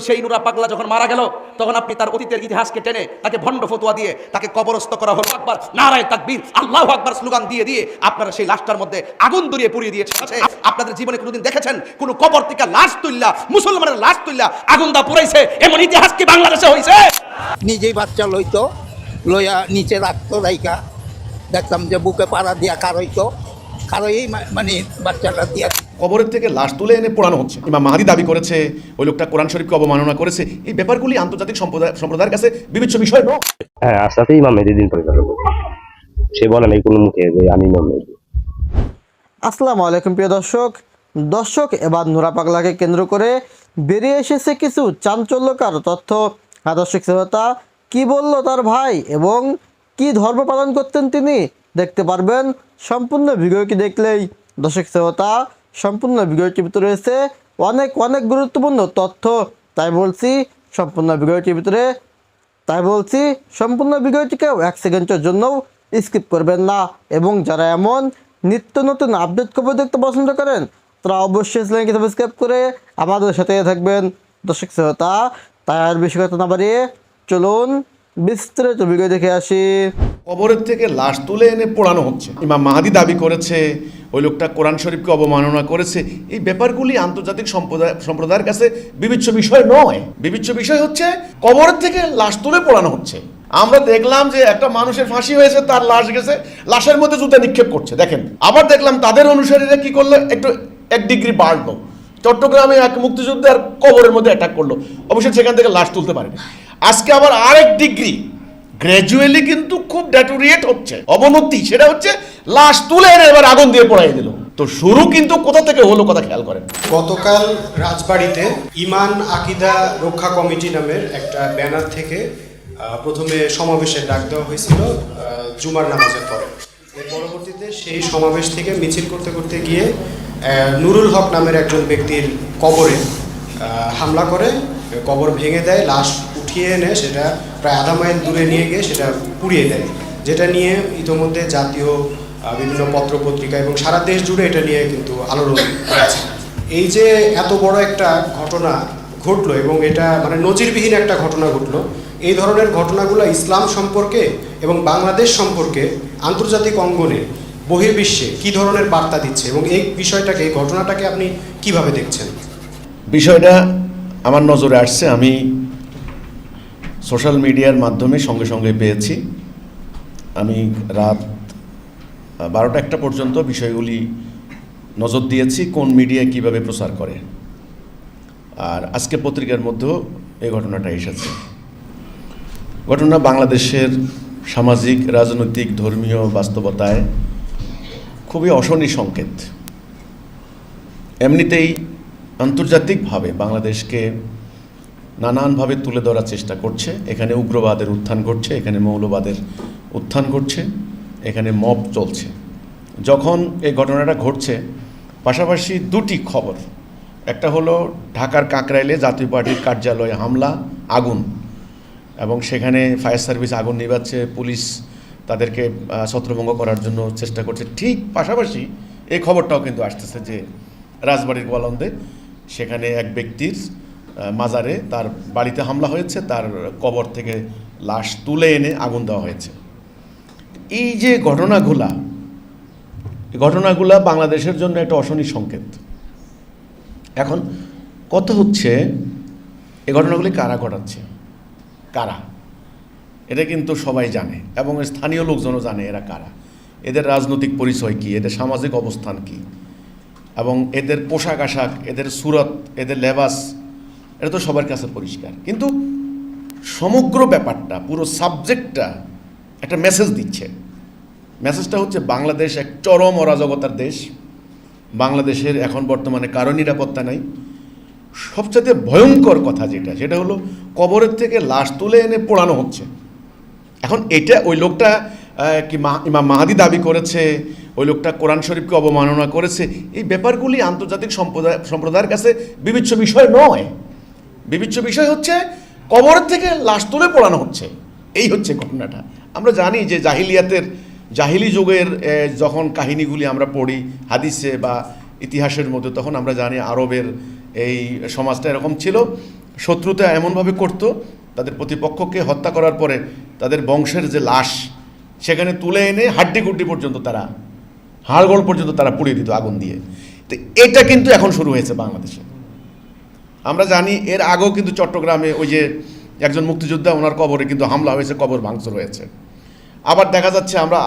সেই নুরা পাগলা যখন মারা গেল তখন আপনি তার অতীতের ইতিহাসকে টেনে তাকে ভণ্ড ফতুয়া দিয়ে তাকে কবরস্থ করা হলো। আকবার নারায় তাকবীর আল্লাহ আকবার স্লোগান দিয়ে দিয়ে আপনারা সেই লাশটার মধ্যে আগুন ধরিয়ে পুড়িয়ে দিয়েছে আপনাদের জীবনে কোনোদিন দেখেছেন? কোনো কবর থেকে লাশ তুললা মুসলমানের লাশ তুললা আগুন দা পুরাইছে এমন ইতিহাস কি বাংলাদেশে হয়েছে নিজেই বাচ্চা লইতো লইয়া নিচে রাখতো রাইকা দেখতাম যে বুকে পাড়া দিয়া কারইতো এই মানে বাচ্চাটা দিয়া কবরের থেকে লাশ তুলে এনে পোড়ানো হচ্ছে। ইমাম মাহাদি দাবি করেছে ওই লোকটা কোরআন শরীফকে অবমাননা করেছে। এই ব্যাপারগুলি আন্তর্জাতিক সম্প্রদায় সম্প্রদায়ের কাছে বিবেচ্য বিষয় নয়। হ্যাঁ আস্তে ইমাম মেহেদি দিন পরিচালক সে বলে নাই কোনো মুখে যে আমি ইমাম মেহেদি। আসসালামু আলাইকুম প্রিয় দর্শক। দর্শক এবার নুরা পাগলাকে কেন্দ্র করে বেরিয়ে এসেছে কিছু চাঞ্চল্যকার তথ্য। হ্যাঁ দর্শক শ্রোতা কি বলল তার ভাই এবং কি ধর্ম পালন করতেন তিনি? দেখতে পারবেন সম্পূর্ণ ভিডিওটি দেখলেই। দর্শক শ্রোতা সম্পূর্ণ ভিডিওটির ভিতরে রয়েছে অনেক অনেক গুরুত্বপূর্ণ তথ্য। তাই বলছি, সম্পূর্ণ ভিডিওটির ভিতরে, তাই বলছি, সম্পূর্ণ ভিডিওটিকেও এক সেকেন্ডের জন্যও স্কিপ করবেন না। এবং যারা এমন নিত্য নতুন আপডেট খবর দেখতে পছন্দ করেন, তারা অবশ্যই চ্যানেলকে সাবস্ক্রাইব করে আমাদের সাথে থাকবেন। দর্শক শ্রোতা, তাই আর বেশি কথা না বাড়িয়ে চলুন বিস্তারিত ভিডিও দেখে আসি। কবরের থেকে লাশ তুলে এনে পোড়ানো হচ্ছে। ইমাম মাহাদি দাবি করেছে, ওই লোকটা কোরআন শরীফকে অবমাননা করেছে। এই ব্যাপারগুলি আন্তর্জাতিক সম্প্রদায় সম্প্রদায়ের কাছে বিবিচ্ছ বিষয় নয়। বিবেচ্য বিষয় হচ্ছে কবরের থেকে লাশ তুলে পোড়ানো হচ্ছে। আমরা দেখলাম যে একটা মানুষের ফাঁসি হয়েছে, তার লাশ গেছে, লাশের মধ্যে জুতা নিক্ষেপ করছে। দেখেন, আবার দেখলাম তাদের অনুসারীরা কি করল? একটু এক ডিগ্রি বাড়লো। চট্টগ্রামে এক মুক্তিযোদ্ধার কবরের মধ্যে অ্যাটাক করল। অবশ্যই সেখান থেকে লাশ তুলতে পারেনি। আজকে আবার আরেক ডিগ্রি গ্র্যাজুয়ালি কিন্তু খুব ড্যাটোরিয়েট হচ্ছে। অবনতি, সেটা হচ্ছে লাশ তুলে এনে এবার আগুন দিয়ে পড়াই দিল। তো শুরু কিন্তু কোথা থেকে হলো কথা খেয়াল করেন। গতকাল রাজবাড়িতে ইমান আকিদা রক্ষা কমিটি নামের একটা ব্যানার থেকে প্রথমে সমাবেশের ডাক দেওয়া হয়েছিল জুমার নামাজের পরে। এর পরবর্তীতে সেই সমাবেশ থেকে মিছিল করতে করতে গিয়ে নুরুল হক নামের একজন ব্যক্তির কবরে হামলা করে, কবর ভেঙে দেয়, লাশ উঠিয়ে এনে সেটা প্রায় আধা মাইল দূরে নিয়ে গিয়ে সেটা পুড়িয়ে দেয়। যেটা নিয়ে ইতোমধ্যে জাতীয় বিভিন্ন পত্র পত্রিকা এবং সারা দেশ জুড়ে এটা নিয়ে কিন্তু আলোড়ন হয়েছে এই যে এত বড় একটা ঘটনা ঘটলো এবং এটা মানে নজিরবিহীন একটা ঘটনা ঘটলো, এই ধরনের ঘটনাগুলো ইসলাম সম্পর্কে এবং বাংলাদেশ সম্পর্কে আন্তর্জাতিক অঙ্গনে বহির্বিশ্বে কি ধরনের বার্তা দিচ্ছে এবং এই বিষয়টাকে, এই ঘটনাটাকে আপনি কীভাবে দেখছেন? বিষয়টা আমার নজরে আসছে। আমি সোশ্যাল মিডিয়ার মাধ্যমে সঙ্গে সঙ্গে পেয়েছি। আমি রাত বারোটা একটা পর্যন্ত বিষয়গুলি নজর দিয়েছি, কোন মিডিয়া কীভাবে প্রচার করে। আর আজকে পত্রিকার মধ্যেও এই ঘটনাটা এসেছে। ঘটনা বাংলাদেশের সামাজিক, রাজনৈতিক, ধর্মীয় বাস্তবতায় খুবই অশনি সংকেত। এমনিতেই আন্তর্জাতিকভাবে বাংলাদেশকে নানানভাবে তুলে ধরার চেষ্টা করছে। এখানে উগ্রবাদের উত্থান ঘটছে, এখানে মৌলবাদের উত্থান ঘটছে, এখানে মব চলছে। যখন এই ঘটনাটা ঘটছে, পাশাপাশি দুটি খবর। একটা হলো ঢাকার কাকরাইলে জাতীয় পার্টির কার্যালয়ে হামলা, আগুন। এবং সেখানে ফায়ার সার্ভিস আগুন নিভাচ্ছে, পুলিশ তাদেরকে ছত্রভঙ্গ করার জন্য চেষ্টা করছে। ঠিক পাশাপাশি এই খবরটাও কিন্তু আসতেছে যে রাজবাড়ির গোয়ালন্দে সেখানে এক ব্যক্তির মাজারে তার বাড়িতে হামলা হয়েছে, তার কবর থেকে লাশ তুলে এনে আগুন দেওয়া হয়েছে। এই যে ঘটনাগুলা ঘটনাগুলা বাংলাদেশের জন্য একটা অশনি সংকেত। এখন কত হচ্ছে, এই ঘটনাগুলি কারা ঘটাচ্ছে? কারা? এটা কিন্তু সবাই জানে, এবং স্থানীয় লোকজনও জানে এরা কারা। এদের রাজনৈতিক পরিচয় কি? এদের সামাজিক অবস্থান কি? এবং এদের পোশাক আশাক, এদের সুরত, এদের লেবাস এটা তো সবার কাছে পরিষ্কার। কিন্তু সমগ্র ব্যাপারটা, পুরো সাবজেক্টটা একটা মেসেজ দিচ্ছে। মেসেজটা হচ্ছে, বাংলাদেশ এক চরম অরাজকতার দেশ। বাংলাদেশের এখন বর্তমানে কারও নিরাপত্তা নাই। সবচেয়ে ভয়ঙ্কর কথা যেটা, সেটা হলো কবরের থেকে লাশ তুলে এনে পোড়ানো হচ্ছে। এখন এটা, ওই লোকটা কি ইমাম মাহাদি দাবি করেছে, ওই লোকটা কোরআন শরীফকে অবমাননা করেছে। এই ব্যাপারগুলি আন্তর্জাতিক সম্প্রদায়, সম্প্রদায়ের কাছে বিবেচ্য বিষয় নয়। বিবেচ্য বিষয় হচ্ছে কবরের থেকে লাশ তুলে পোড়ানো হচ্ছে। এই হচ্ছে ঘটনাটা। আমরা জানি যে জাহিলিয়াতের, জাহিলি যুগের যখন কাহিনীগুলি আমরা পড়ি, হাদিসে বা ইতিহাসের মধ্যে, তখন আমরা জানি আরবের এই সমাজটা এরকম ছিল। শত্রুতা এমনভাবে করত, তাদের প্রতিপক্ষকে হত্যা করার পরে তাদের বংশের যে লাশ, সেখানে তুলে এনে হাড্ডি গুড্ডি পর্যন্ত তারা, হাড়গোড় পর্যন্ত তারা পুড়িয়ে দিত আগুন দিয়ে। তো এটা কিন্তু এখন শুরু হয়েছে বাংলাদেশে। আমরা জানি এর আগেও কিন্তু চট্টগ্রামে ওই যে একজন মুক্তিযোদ্ধা, ওনার কবরে কিন্তু হামলা হয়েছে, কবর ভাঙচুর হয়েছে। আবার দেখা যাচ্ছে আমরা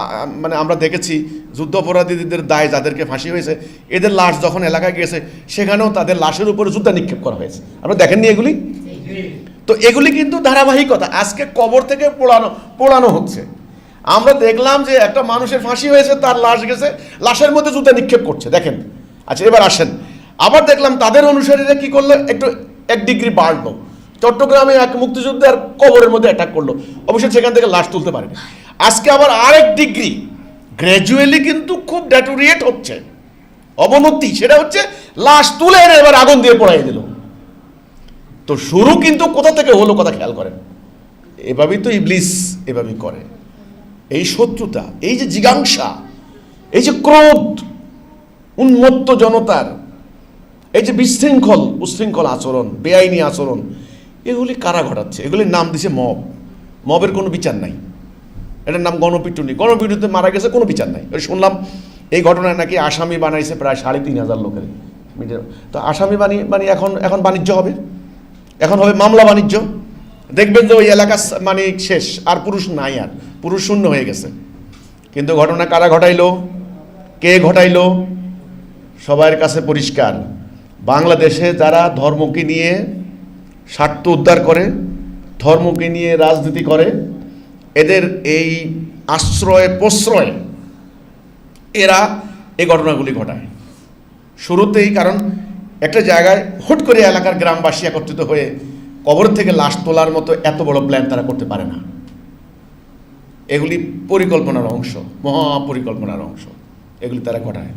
মানে আমরা দেখেছি যুদ্ধাপরাধীদের দায় যাদেরকে ফাঁসি হয়েছে, এদের লাশ যখন এলাকায় গেছে সেখানেও তাদের লাশের উপরে জুতা নিক্ষেপ করা হয়েছে। আপনারা দেখেননি এগুলি? তো এগুলি কিন্তু ধারাবাহিকতা, আজকে কবর থেকে পোড়ানো পোড়ানো হচ্ছে। আমরা দেখলাম যে একটা মানুষের ফাঁসি হয়েছে, তার লাশ গেছে, লাশের মধ্যে জুতা নিক্ষেপ করছে। দেখেন আচ্ছা এবার আসেন। আবার দেখলাম তাদের অনুসারীরা কি করল? একটু এক ডিগ্রি বাড়লো। চট্টগ্রামে এক মুক্তিযোদ্ধার কবরের মধ্যে অ্যাটাক করল। অবশ্যই সেখান থেকে লাশ তুলতে পারেনি। আজকে আবার আরেক ডিগ্রি গ্র্যাজুয়ালি কিন্তু খুব ড্যাটোরিয়েট হচ্ছে। অবনতি, সেটা হচ্ছে লাশ তুলে এনে এবার আগুন দিয়ে পড়াই দিল। তো শুরু কিন্তু কোথা থেকে হলো কথা খেয়াল করেন। এভাবেই তো ইবলিস এভাবেই করে। এই শত্রুতা, এই যে জিজ্ঞাসা, এই যে ক্রোধ উন্মত্ত জনতার এই যে বিশৃঙ্খল, উশৃঙ্খল আচরণ, বেআইনি আচরণ, এগুলি কারা ঘটাচ্ছে? এগুলির নাম দিছে মব। মবের কোনো বিচার নাই। এটার নাম গণপিটুনি। গণপিটুনিতে মারা গেছে, কোনো বিচার নাই। শুনলাম, এই ঘটনায় নাকি আসামি বানাইছে প্রায় সাড়ে তিন হাজার লোকের। তো আসামি বানি মানে এখন এখন বাণিজ্য হবে। এখন হবে মামলা বাণিজ্য। দেখবেন যে ওই এলাকা মানে শেষ, আর পুরুষ নাই আর। পুরুষ শূন্য হয়ে গেছে। কিন্তু ঘটনা কারা ঘটাইলো? কে ঘটাইলো? সবার কাছে পরিষ্কার। বাংলাদেশে যারা ধর্মকে নিয়ে স্বার্থ উদ্ধার করে, ধর্মকে নিয়ে রাজনীতি করে, এদের এই আশ্রয় প্রশ্রয়, এরা এই ঘটনাগুলি ঘটায়। শুরুতেই কারণ একটা জায়গায় হুট করে এলাকার গ্রামবাসী একত্রিত হয়ে কবর থেকে লাশ তোলার মতো এত বড় প্ল্যান তারা করতে পারে না। এগুলি পরিকল্পনার অংশ মহা পরিকল্পনার অংশ, এগুলি তারা ঘটায়।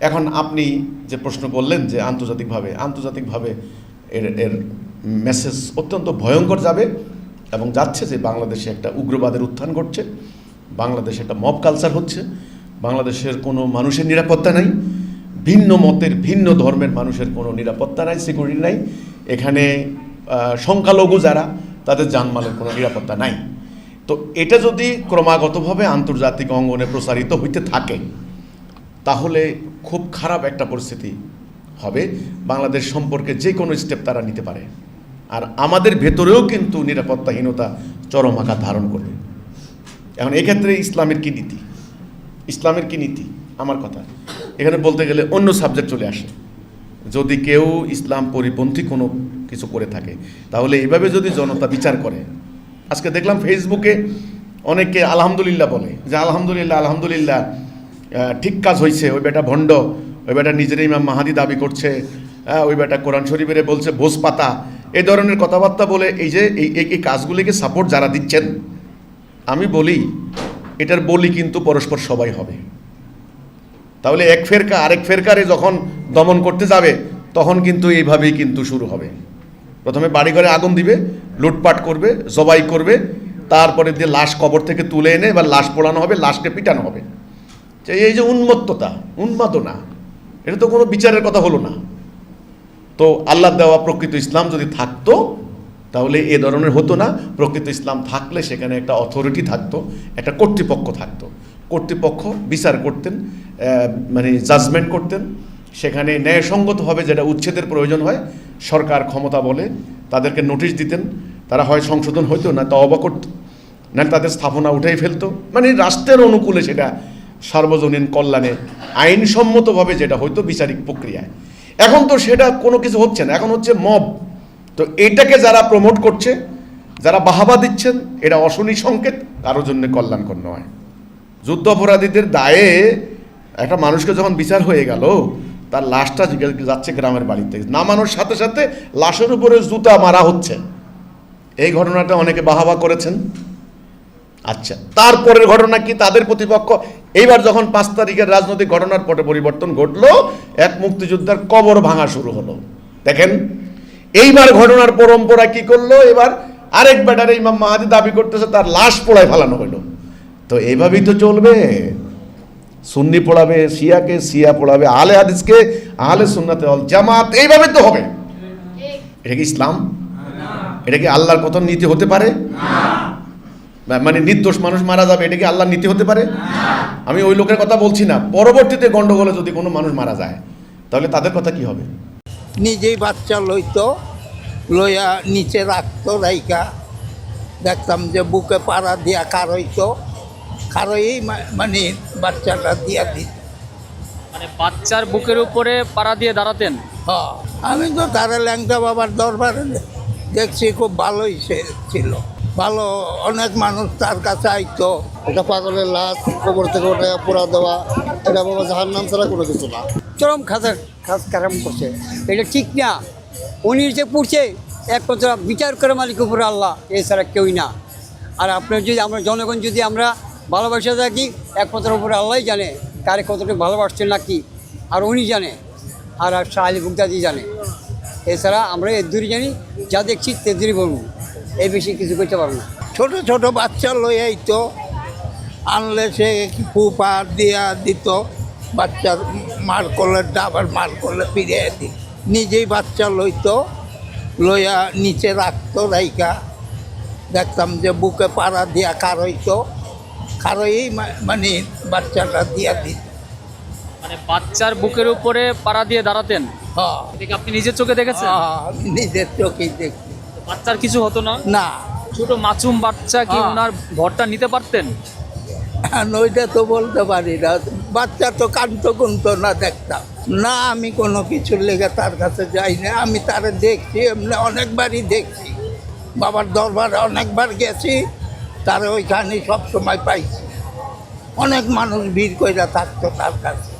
এখন আপনি যে প্রশ্ন করলেন যে আন্তর্জাতিকভাবে আন্তর্জাতিকভাবে এর এর মেসেজ অত্যন্ত ভয়ঙ্কর যাবে এবং যাচ্ছে যে বাংলাদেশে একটা উগ্রবাদের উত্থান ঘটছে, বাংলাদেশে একটা মব কালচার হচ্ছে, বাংলাদেশের কোনো মানুষের নিরাপত্তা নাই, ভিন্ন মতের, ভিন্ন ধর্মের মানুষের কোনো নিরাপত্তা নাই সিকিউরিটি নাই, এখানে সংখ্যালঘু যারা, তাদের জানমালের কোনো নিরাপত্তা নাই। তো এটা যদি ক্রমাগতভাবে আন্তর্জাতিক অঙ্গনে প্রসারিত হইতে থাকে তাহলে খুব খারাপ একটা পরিস্থিতি হবে। বাংলাদেশ সম্পর্কে যে কোনো স্টেপ তারা নিতে পারে। আর আমাদের ভেতরেও কিন্তু নিরাপত্তাহীনতা চরম আকার ধারণ করবে। এখন এক্ষেত্রে ইসলামের কি নীতি? ইসলামের কি নীতি? আমার কথা। এখানে বলতে গেলে অন্য সাবজেক্ট চলে আসে। যদি কেউ ইসলাম পরিপন্থী কোনো কিছু করে থাকে, তাহলে এইভাবে যদি জনতা বিচার করে, আজকে দেখলাম ফেসবুকে অনেকে আলহামদুলিল্লাহ বলে, যে আলহামদুলিল্লাহ আলহামদুলিল্লাহ ঠিক কাজ হয়েছে ওই বেটা ভণ্ড, ওই বেটা নিজের ইমাম মাহাদি দাবি করছে ওই বেটা কোরআন শরীফের বলছে ভোজ পাতা। এই ধরনের কথাবার্তা বলে এই যে, এই কাজগুলিকে সাপোর্ট যারা দিচ্ছেন, আমি বলি, এটার বলি কিন্তু পরস্পর সবাই হবে। তাহলে এক ফেরকা আরেক ফেরকারে যখন দমন করতে যাবে, তখন কিন্তু এইভাবেই কিন্তু শুরু হবে। প্রথমে বাড়িঘরে আগুন দিবে, লুটপাট করবে, জবাই করবে তারপরে দিয়ে লাশ কবর থেকে তুলে এনে, এবার লাশ পোড়ানো হবে, লাশকে পিটানো হবে। যে এই যে উন্মত্ততা, উন্মাদনা, এটা তো কোনো বিচারের কথা হলো না। তো আল্লাহ দেওয়া প্রকৃত ইসলাম যদি থাকতো, তাহলে এ ধরনের হতো না। প্রকৃত ইসলাম থাকলে সেখানে একটা অথরিটি থাকতো, একটা কর্তৃপক্ষ থাকতো। কর্তৃপক্ষ বিচার করতেন মানে জাজমেন্ট করতেন। সেখানে ন্যায়সঙ্গতভাবে যেটা উচ্ছেদের প্রয়োজন হয়, সরকার ক্ষমতা বলে তাদেরকে নোটিশ দিতেন। তারা হয় সংশোধন হইতো না, তওবা করত। না তাদের স্থাপনা উঠেই ফেলতো। মানে রাষ্ট্রের অনুকূলে সেটা সার্বজনীন কল্যাণে আইনসম্মতভাবে যেটা হয়তো বিচারিক প্রক্রিয়ায়। এখন তো সেটা কোনো কিছু হচ্ছে না, এখন হচ্ছে মব। তো এটাকে যারা প্রমোট করছে, যারা বাহাবা দিচ্ছেন, এটা অশনি সংকেত কারোর জন্য কল্যাণকর নয়। যুদ্ধ অপরাধীদের দায়ে একটা মানুষকে যখন বিচার হয়ে গেল, তার লাশটা যাচ্ছে গ্রামের বাড়িতে। নামানোর সাথে সাথে লাশের উপরে জুতা মারা হচ্ছে। এই ঘটনাটা অনেকে বাহাবা করেছেন। আচ্ছা তারপরের ঘটনা কি তাদের প্রতিপক্ষ? এইবার যখন পাঁচ তারিখের রাজনৈতিক ঘটনার পটে পরিবর্তন ঘটলো, এক মুক্তিযোদ্ধার কবর ভাঙা শুরু হলো। দেখেন, এইবার ঘটনার পরম্পরা কি করল? এবার আরেক ব্যাটারে ইমাম মাহাদি দাবি করতেছে, তার লাশ পোড়ায় ফেলানো হলো। তো এইভাবেই তো চলবে। সুন্নি পড়াবে, শিয়াকে, শিয়া পড়াবে আলে হাদিসকে আলে সুন্নাতে অল জামাত, এইভাবে তো হবে। এটা কি ইসলাম? এটা কি আল্লাহর কত নীতি হতে পারে? না মানে নির্দোষ মানুষ মারা যাবে এটা কি আল্লাহর নীতি হতে পারে? আমি ওই লোকের কথা বলছি না। পরবর্তীতে গন্ডগোলে যদি কোনো মানুষ মারা যায় তাহলে তাদের কথা কি হবে? নিজেই বাচ্চা লইতো লইয়া নিচে রাখতো রাইকা দেখতাম যে বুকে পাড়া দিয়া কারইতো কারই মানে বাচ্চাটা দিয়া দিত। মানে বাচ্চার বুকের উপরে পাড়া দিয়ে দাঁড়াতেন? হ্যাঁ, আমি তো তারা ল্যাংটা বাবার দরবারে দেখছি খুব ভালোই সে ছিল। ভালো অনেক মানুষ তার কাছে আইতো, এটা পাগলের লাশ, কবর থেকে ওঠে পোড়া দেওয়া, এটা বাবা জাহার নাম ছাড়া কোনো কিছু না। চরম খাতার খাস কারাম করছে। এটা ঠিক না। উনি যে পড়ছে, এক কথা, বিচার করে মালিক উপরে আল্লাহ এছাড়া কেউই না। আর আপনার যদি, আমরা জনগণ যদি আমরা ভালোবাসা থাকি, এক কথার উপরে আল্লাহই জানে কারে কতটুকু না কি আর উনি জানে, আর আর শাহ আলী বুগদাদি জানে। এছাড়া আমরা এর দূরই জানি, যা দেখছি তে দূরই বলব। এই বেশি কিছু করতে পারব না। ছোট ছোট বাচ্চা লই আইতো। আনলে সে ফুপা দিয়া দিত বাচ্চার মার করলে আবার মার করলে ফিরে দিত। নিজেই বাচ্চা লইতো লইয়া নিচে রাখতো রাইকা দেখতাম যে বুকে পাড়া দিয়া কারইতো কারই মানে বাচ্চাটা দিয়া দিত। মানে বাচ্চার বুকের উপরে পাড়া দিয়ে দাঁড়াতেন? হ্যাঁ। আপনি নিজের চোখে দেখেছেন? হ্যাঁ, নিজের চোখেই দেখছি বাচ্চার কিছু হতো না? না। ছোট মাসুম বাচ্চা কি হ্যাঁ। ওনার ভরটা নিতে পারতেন? আর ওইটা তো বলতে পারি না। বাচ্চা তো কান্ত কুন্ত না দেখতাম। না আমি কোনো কিছুর লেগে তার কাছে যাই না। আমি তারে দেখছি এমনি অনেকবারই দেখছি। বাবার দরবারে অনেকবার গেছি তারে ওইখানে সব সময় পাইছি। অনেক মানুষ ভিড় কইরা থাকতো তার কাছে।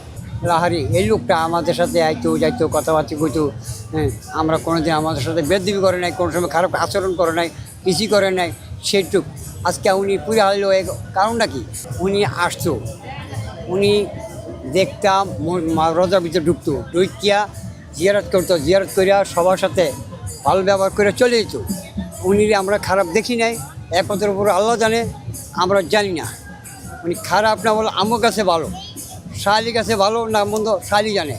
লাহারি, এই লোকটা আমাদের সাথে আইতো, যাইতো, কথাবার্তা কইতো হ্যাঁ আমরা কোনোদিন আমাদের সাথে বেদবি করে নাই, কোনো সময় খারাপ আচরণ করে নাই কিছু করে নাই সেটুক আজকে উনি পুরে হলো এ কারণটা কি? উনি আসতো, উনি দেখতাম রোজার ভিতরে ঢুকতো ঢুকিয়া জিয়ারত করতো, জিয়ারত করিয়া সবার সাথে ভালো ব্যবহার করে চলে যেত। উনি আমরা খারাপ দেখি নাই, একমাত্র উপর আল্লাহ জানে, আমরা জানি না। উনি খারাপ না বলো আমার কাছে ভালো। শালি কাছে ভালো না মন্দ শালি জানে।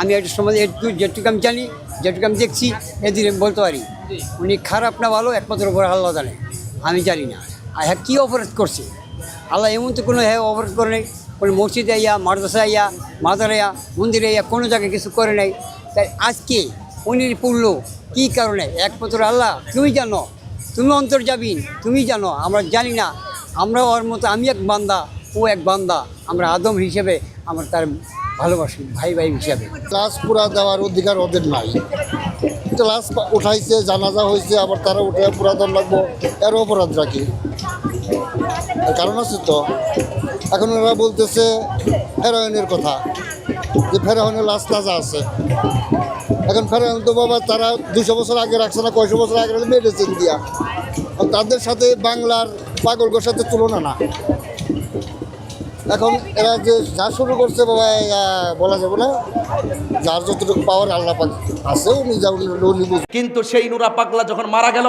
আমি একটু সময় একটু যেটুকু আমি জানি যেটুকু আমি দেখছি এদিন বলতে পারি। উনি খারাপ না ভালো একমাত্র উপর আল্লাহ জানে। আমি জানি না। আর হ্যাঁ কী অপরাধ করছে? আল্লাহ এমন তো কোনো হ্যাঁ অপরাধ করে নেই। কোনো মসজিদে ইয়া মাদ্রাসা ইয়া মাদারে ইয়া মন্দিরে ইয়া কোনো জায়গায় কিছু করে নাই। তাই আজকে উনি পড়ল কী কারণে? একমাত্র আল্লাহ। তুমি জানো তুমি অন্তর যাবি তুমি জানো আমরা জানি না। আমরা ওর মতো আমি এক বান্দা। ও এক বান্দা আমরা আদম হিসেবে আমরা তার ভালোবাসি, ভাই ভাই হিসাবে। ক্লাস পুরা দেওয়ার অধিকার ওদের নাই। ক্লাস উঠাইছে, জানাজা হয়েছে আবার তারা উঠে পুরা দেওয়ার লাগবো, এর অপরাধ রাখি। কারণ আছে তো। এখন ওরা বলতেছে ফেরায়নের কথা, যে ফেরায়নের লাশ তাজা আছে। এখন ফেরায়ন তো বাবা, তারা দুশো বছর আগে রাখছে না, কয়শো বছর আগে মেডিসিন দিয়া। তাদের সাথে বাংলার পাগলগোর সাথে তুলনা না। এখন এরা যে যা শুরু করছে বাবা বলা যাবে না। যার যতটুকু পাওয়ার আল্লাহ পাক আছে কিন্তু সেই নুরা পাগলা যখন মারা গেল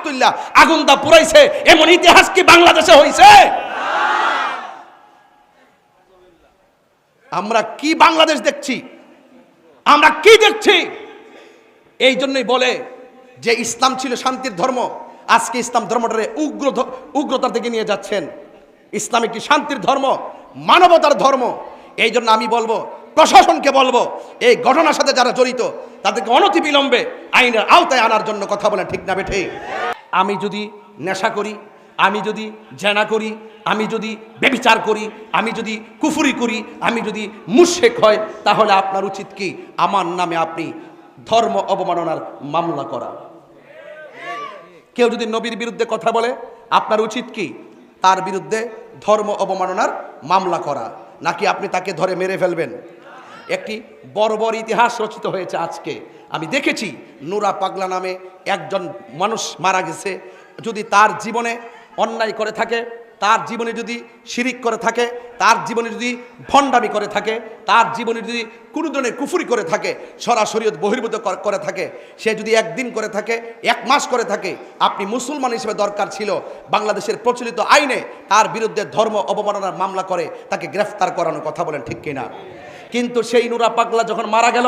তুললা আগুন দা পুরাইছে এমন ইতিহাস কি বাংলাদেশে হয়েছে আমরা কি বাংলাদেশ দেখছি? আমরা কি দেখছি? এই জন্যই বলে যে ইসলাম ছিল শান্তির ধর্ম, আজকে ইসলাম ধর্মটারে উগ্র উগ্রতার দিকে নিয়ে যাচ্ছেন। ইসলাম একটি শান্তির ধর্ম, মানবতার ধর্ম। এই জন্য আমি বলব, প্রশাসনকে বলব, এই ঘটনার সাথে যারা জড়িত, তাদেরকে অনতিবিলম্বে আইনের আওতায় আনার জন্য কথা বলে ঠিক না বেঠে। আমি যদি নেশা করি, আমি যদি জেনা করি, আমি যদি বেবিচার করি, আমি যদি কুফুরি করি, আমি যদি মুশেক হয়, তাহলে আপনার উচিত কি? আমার নামে আপনি ধর্ম অবমাননার মামলা করা। কেউ যদি নবীর বিরুদ্ধে কথা বলে, আপনার উচিত কি? তার বিরুদ্ধে ধর্ম অবমাননার মামলা করা। নাকি আপনি তাকে ধরে মেরে ফেলবেন? একটি বর্বর ইতিহাস রচিত হয়েছে আজকে। আমি দেখেছি নুরা পাগলা নামে একজন মানুষ মারা গেছে। যদি তার জীবনে অন্যায় করে থাকে, তার জীবনে যদি শিরিক করে থাকে, তার জীবনে যদি ভণ্ডামি করে থাকে, তার জীবনে যদি কোনো ধরনের কুফুরি করে থাকে, সরাসরি বহির্ভূত করে থাকে, সে যদি একদিন করে থাকে, এক মাস করে থাকে, আপনি মুসলমান হিসেবে দরকার ছিল, বাংলাদেশের প্রচলিত আইনে তার বিরুদ্ধে ধর্ম অবমাননার মামলা করে তাকে গ্রেফতার করানোর কথা বলেন ঠিক কিনা? কিন্তু সেই নুরা পাগলা যখন মারা গেল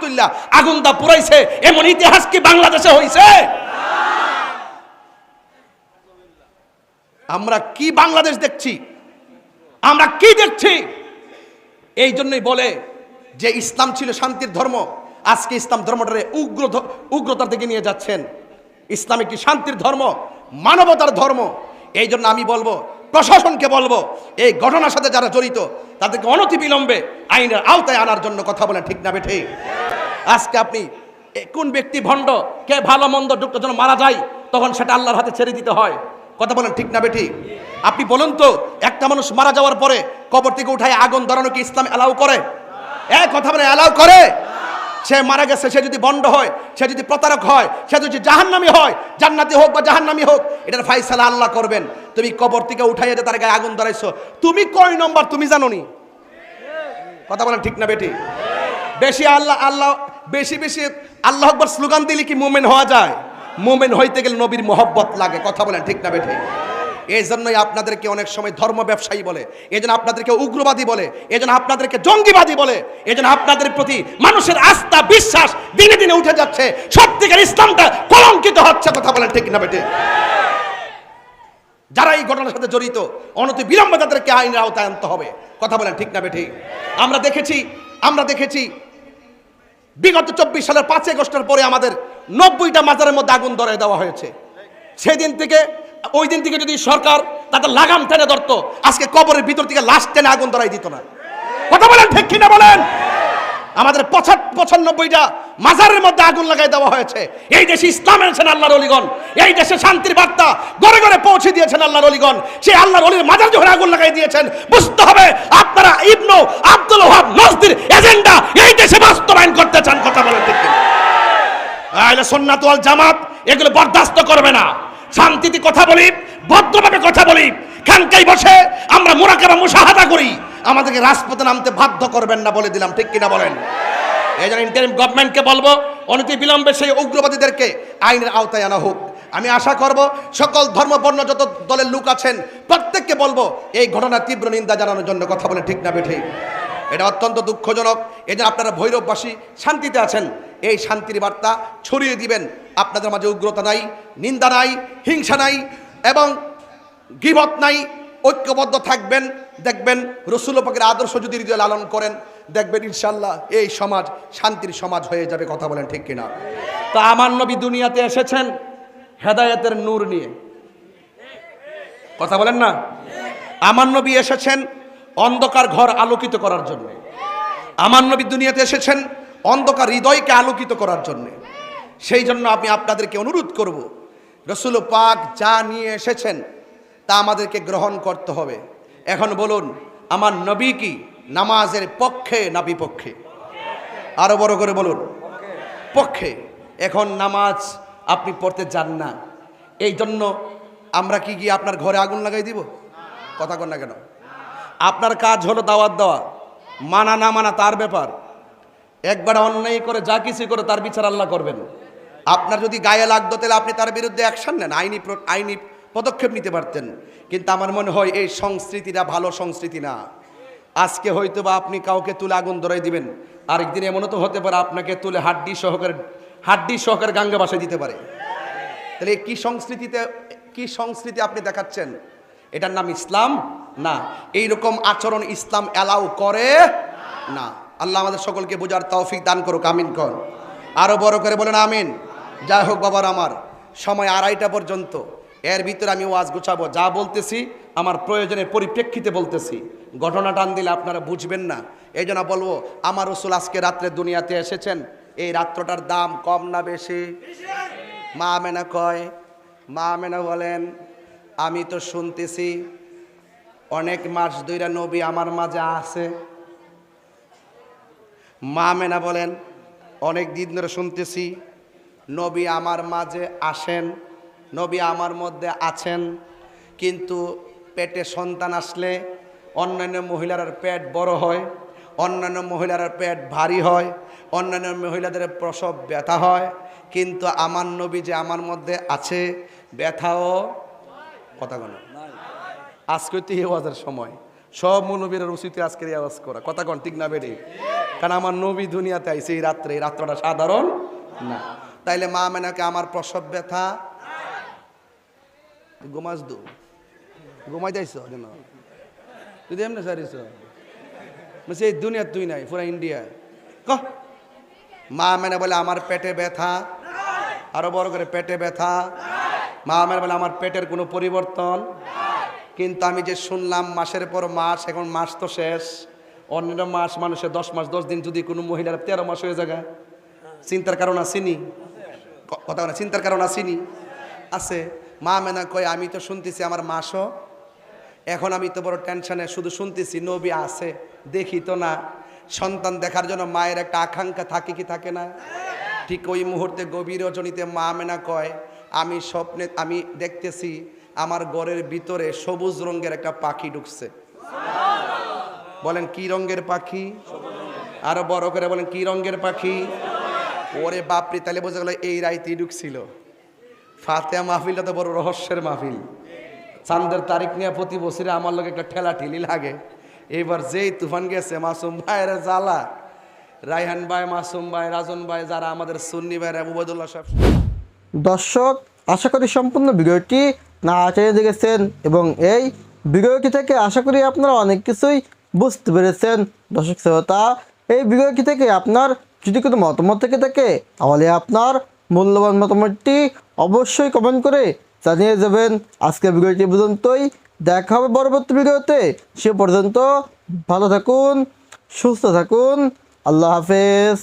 তুললা আগুন দা পুরাইছে। এমন ইতিহাস কি বাংলাদেশে হয়েছে আমরা কি বাংলাদেশ দেখছি? আমরা কি দেখছি? এই জন্যই বলে যে ইসলাম ছিল শান্তির ধর্ম, আজকে ইসলাম ধর্মটারে উগ্র উগ্রতার দিকে নিয়ে যাচ্ছেন। ইসলাম একটি শান্তির ধর্ম, মানবতার ধর্ম। এই জন্য আমি বলব, প্রশাসনকে বলব, এই ঘটনার সাথে যারা জড়িত, তাদেরকে অনতি আইনের আওতায় আনার জন্য কথা বলেন ঠিক না বেঠে আজকে আপনি, এ, কোন ব্যক্তি ভণ্ড, কে ভালো মন্দ দুটো যেন মারা যায়, তখন সেটা আল্লাহর হাতে ছেড়ে দিতে হয়। কথা বলেন ঠিক না বেঠি আপনি বলুন তো, একটা মানুষ মারা যাওয়ার পরে কবর থেকে উঠায় আগুন ধরানো কি ইসলাম অ্যালাউ করে? এক কথা বলে অ্যালাউ করে? সে মারা গেছে, সে যদি বন্ড হয়, সে যদি প্রতারক হয়, সে যদি জাহান্নামি হয়, জান্নাতি হোক বা জাহান্নামি হোক, এটার ফাইসালা আল্লাহ করবেন। তুমি কবর থেকে উঠাইয়া যে তার গায়ে আগুন ধরাইছো। তুমি কয় নম্বর, তুমি জানো নি? কথা বলেন ঠিক না বেটি বেশি আল্লাহ আল্লাহ বেশি বেশি আল্লাহ আকবর স্লোগান দিলে কি মুমেন হওয়া যায়? মুমেন হইতে গেলে নবীর মোহব্বত লাগে, কথা বলেন ঠিক না বেঠে? এই জন্যই আপনাদেরকে অনেক সময় ধর্ম ব্যবসায়ী বলে এই জন্য আপনাদেরকে উগ্রবাদী বলে এই জন্য আপনাদেরকে জঙ্গিবাদী বলে এই জন্য আপনাদের প্রতি মানুষের আস্থা, বিশ্বাস দিনে দিনে উঠে যাচ্ছে। সত্যিকার ইসলামটা কলঙ্কিত হচ্ছে, কথা বলেন ঠিক না বেটে যারা এই ঘটনার সাথে জড়িত, অনতি বিলম্বে তাদেরকে আইনের আওতায় আনতে হবে, কথা বলেন ঠিক না বেঠি? আমরা দেখেছি আমরা দেখেছি বিগত চব্বিশ সালের পাঁচ আগস্টের পরে আমাদের নব্বইটা মাজারের মধ্যে আগুন ধরে দেওয়া হয়েছে। সেদিন থেকে, ওই দিন থেকে যদি সরকার তাদের লাগাম টেনে ধরতো, আজকে কবরের ভিতর থেকে লাশ টেনে আগুন ধরাই দিত না। কথা বলেন ঠিক কিনা বলেন? আমাদের পঁচানব্বইটা মাজারের মধ্যে আগুন লাগাই দেওয়া হয়েছে। এই দেশে ইসলাম এনেছেন আল্লাহর অলিগণ। এই দেশে শান্তির বার্তা ঘরে ঘরে পৌঁছে দিয়েছেন আল্লাহর অলিগণ। সেই আল্লাহর অলির মাজার যখন আগুন লাগাই দিয়েছেন। বুঝতে হবে আপনারা ইবনু আব্দুল ওহাব নজদির এজেন্ডা এই দেশে বাস্তবায়ন করতে চান, কথা বলেন ঠিক ওয়াল জামাত এগুলো বরদাস্ত করবে না। শান্তিতে কথা বলি, ভদ্রভাবে কথা বলি। খানকাই বসে আমরা মোরাকাবা মুশাহাদা করি। আমাদেরকে রাজপথে নামতে বাধ্য করবেন না বলে দিলাম, ঠিক কিনা বলেন? এই জন্য ইন্টারিম গভর্নমেন্টকে বলব অনতি বিলম্বে সেই উগ্রবাদীদেরকে আইনের আওতায় আনা হোক। আমি আশা করব, সকল ধর্মবর্ণ যত দলের লোক আছেন, প্রত্যেককে বলব, এই ঘটনার তীব্র নিন্দা জানানোর জন্য কথা বলে ঠিক না বেঠে। এটা অত্যন্ত দুঃখজনক। এই জন্য আপনারা ভৈরববাসী শান্তিতে আছেন, এই শান্তির বার্তা ছড়িয়ে দিবেন। আপনাদের মাঝে উগ্রতা নাই, নিন্দা নাই, হিংসা নাই, এবং গিবত নাই ঐক্যবদ্ধ থাকবেন, দেখবেন রসুল পাকের আদর্শ যদি হৃদয় লালন করেন, দেখবেন ইনশাল্লাহ এই সমাজ, শান্তির সমাজ হয়ে যাবে, কথা বলেন ঠিক কিনা? তা আমার নবী দুনিয়াতে এসেছেন হেদায়েতের নূর নিয়ে। কথা বলেন না? আমার নবী এসেছেন অন্ধকার ঘর আলোকিত করার জন্য। আমার নবী দুনিয়াতে এসেছেন অন্ধকার হৃদয়কে আলোকিত করার জন্য। সেই জন্য আমি আপনাদেরকে অনুরোধ করব, রসুল পাক যা নিয়ে এসেছেন তা আমাদেরকে গ্রহণ করতে হবে। এখন বলুন, আমার নবী কি নামাজের পক্ষে না বিপক্ষে? আরও বড় করে বলুন, পক্ষে। এখন নামাজ আপনি পড়তে যান না। এই জন্য আমরা কি গিয়ে আপনার ঘরে আগুন লাগাই দিব? কথা কর না কেন? আপনার কাজ হলো দাওয়াত দেওয়া। মানা না মানা তার ব্যাপার। একবার অন্যায় করে যা কিছু করে তার বিচার আল্লাহ করবেন। আপনার যদি গায়ে লাগতো তাহলে আপনি তার বিরুদ্ধে অ্যাকশন নেন। আইনি আইনি পদক্ষেপ নিতে পারতেন। কিন্তু আমার মনে হয় এই সংস্কৃতিটা ভালো সংস্কৃতি না। আজকে হয়তো বা আপনি কাউকে তুলে আগুন ধরাই দিবেন। আরেকদিন এমনও তো হতে পারে আপনাকে তুলে হাড্ডি সহকারে হাড্ডি সহকারে গাঙ্গে বাসায় দিতে পারে। তাহলে কি সংস্কৃতিতে, কি সংস্কৃতি আপনি দেখাচ্ছেন? এটার নাম ইসলাম? না। এই রকম আচরণ ইসলাম অ্যালাউ করে না। আল্লাহ আমাদের সকলকে বোঝার তৌফিক দান করুক, আমিন কর। আরও বড় করে বলেন আমিন। যাই হোক বাবার আমার, সময় আড়াইটা পর্যন্ত। এর ভিতরে আমি ওয়াজ গুছাবো। যা বলতেছি, আমার প্রয়োজনের পরিপ্রেক্ষিতে বলতেছি। ঘটনা টান দিলে আপনারা বুঝবেন না। এই জন্য বলব, আমার রসুল আজকে রাত্রে দুনিয়াতে এসেছেন। এই রাত্রটার দাম কম না বেশি? মা মেনা কয়? মা মেনা বলেন, আমি তো শুনতেছি, অনেক মাস দুইরা নবী আমার মাঝে আছে। মা মেনা বলেন, অনেক দিন ধরে শুনতেছি, নবী আমার মাঝে আসেন। নবী আমার মধ্যে আছেন, কিন্তু পেটে সন্তান আসলে অন্যান্য মহিলার পেট বড় হয়, অন্যান্য মহিলার পেট ভারী হয়, অন্যান্য মহিলাদের প্রসব ব্যথা হয়, কিন্তু আমার নবী যে আমার মধ্যে আছে, ব্যথাও কথা কোনো। আজকে তো এই আওয়াজের সময়। সব মৌলবীর উচিত আজকের এই আওয়াজ করা। কথা কন, ঠিক না বেড়ে? কারণ আমার নবী দুনিয়াতে আইছে এই রাত্রে, এই রাত্রটা সাধারণ না। তাইলে মা মেনাকে আমার প্রসব ব্যথা ঘুমাস দু। ঘুমাই যাইছ কেন তুই এমনি সারিস বলছি এই দুনিয়া তুই নাই পুরা ইন্ডিয়া ক। মা মেনে বলে আমার পেটে ব্যথা। আরও বড় করে, পেটে ব্যথা। মা মেনে বলে, আমার পেটের কোনো পরিবর্তন। কিন্তু আমি যে শুনলাম, মাসের পর মাস, এখন মাস তো শেষ। অন্যান্য মাস মানুষের দশ মাস, দশ দিন যদি কোনো মহিলার তেরো মাস হয়ে যায় চিন্তার কারণ আসেনি কথা চিন্তার কারণ আসেনি আছে। মা মেনা কয়, আমি তো শুনতেছি আমার মাসও এখন আমি তো বড় টেনশনে, শুধু শুনতেছি নবী আছে, দেখি তো না। সন্তান দেখার জন্য মায়ের একটা আকাঙ্ক্ষা থাকে কি থাকে না? ঠিক ওই মুহূর্তে গভীর রজনীতে মা মেনা কয়, আমি স্বপ্নে, আমি দেখতেছি আমার ঘরের ভিতরে সবুজ রঙের একটা পাখি ঢুকছে। বলেন, কি রঙের পাখি? আরও বড় করে বলেন, কি রঙের পাখি? ওরে বাপরে তাহলে বোঝা গেল এই রাইতেই ঢুকছিল। ফাতেহা মাহফিলটা তো বড় রহস্যের মাহফিল। চান্দের তারিখ নিয়ে প্রতি বছরে আমার লোক একটা ঠেলা ঠেলি লাগে। এবার যেই তুফান গেছে, মাসুম ভাইয়ের জ্বালা। রায়হান ভাই, মাসুম ভাই, রাজন ভাই, যারা আমাদের সুন্নি ভাইরা উবায়দুল্লাহ সাহেব। দর্শক, আশা করি সম্পূর্ণ ভিডিওটি না আচারে দেখেছেন এবং এই ভিডিওটি থেকে আশা করি আপনারা অনেক কিছুই বুঝতে পেরেছেন। দর্শক, শ্রোতা, এই ভিডিওটি থেকে আপনার যদি কোনো মতামত থেকে থাকে, তাহলে আপনার মূল্যবান মতামতটি অবশ্যই কমেন্ট করে জানিয়ে যাবেন। আজকের ভিডিওটি পর্যন্তই। দেখা হবে পরবর্তী ভিডিওতে। সে পর্যন্ত ভালো থাকুন, সুস্থ থাকুন। আল্লাহ হাফেজ।